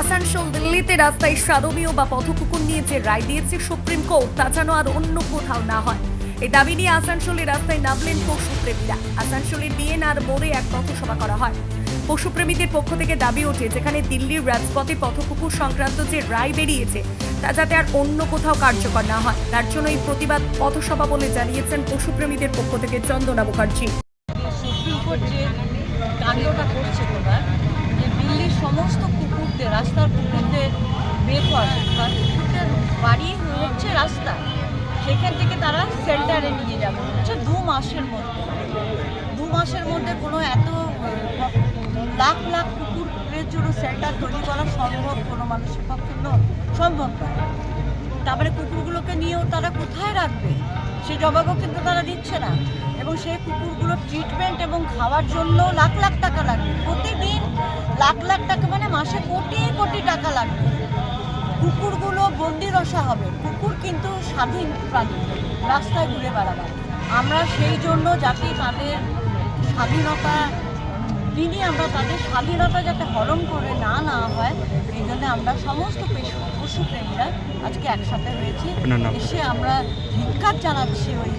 আসানসোল দিল্লিতে রাস্তায় সারমীয় বা পথকুকুর নিয়ে যে রায় দিয়েছে সুপ্রিম কোর্ট, তা যেন আর অন্য কোথাও না হয়। এই দাবি নিয়ে আসানসোলের রাস্তায় নামলেন পশুপ্রেমীরা। আসানসোলের বিএনআর মোড়ে এক পথসভা করা হয়। পশুপ্রেমীদের পক্ষ থেকে দাবি ওঠে, যেখানে দিল্লির রাজপথে পথকুকুর সংক্রান্ত যে রায় বেরিয়েছে, তা যাতে আর অন্য কোথাও কার্যকর না হয়। তার জন্য এই প্রতিবাদ পথসভা বলে জানিয়েছেন পশুপ্রেমীদের পক্ষ থেকে চন্দনা মুখার্জি। সুপ্রিম কোর্ট যে কাণ্ডটা করছে যে দিল্লির সমস্ত রাস্তার কুকুরদের বের করা বা কুকুরদের বাড়ি হচ্ছে রাস্তা। সেখান থেকে তারা সেন্টারে নিয়ে যাবে। হচ্ছে দু মাসের মধ্যে। দু মাসের মধ্যে কোনো এত লাখ লাখ কুকুরের জন্য সেন্টার তৈরি করা সম্ভব কোনো মানুষের পক্ষে সম্ভব নয়। তারপরে কুকুরগুলোকে নিয়েও তারা কোথায় রাখবে? সে জবাবও কিন্তু তারা দিচ্ছে না। এবং সেই কুকুরগুলোর ট্রিটমেন্ট এবং খাওয়ার জন্য লাখ লাখ টাকা লাগবে। প্রতিদিন লাখ লাখ টাকা মানে মাসে কোটি কোটি টাকা লাগবে। কুকুরগুলো বন্দি রসা হবে। কুকুর কিন্তু স্বাধীন প্রাণী। রাস্তায় ঘুরে বেড়াবে। আমরা সেই জন্য যাতে তাদের স্বাধীনতা দিনই আমরা তাদের স্বাধীনতা যাতে হরণ করে না না হয়, এই জন্য আমরা সমস্ত পশু পশুপ্রেমীরা আজকে একসাথে হয়েছি। এসে আমরা ধিক্কার জানাচ্ছি ওই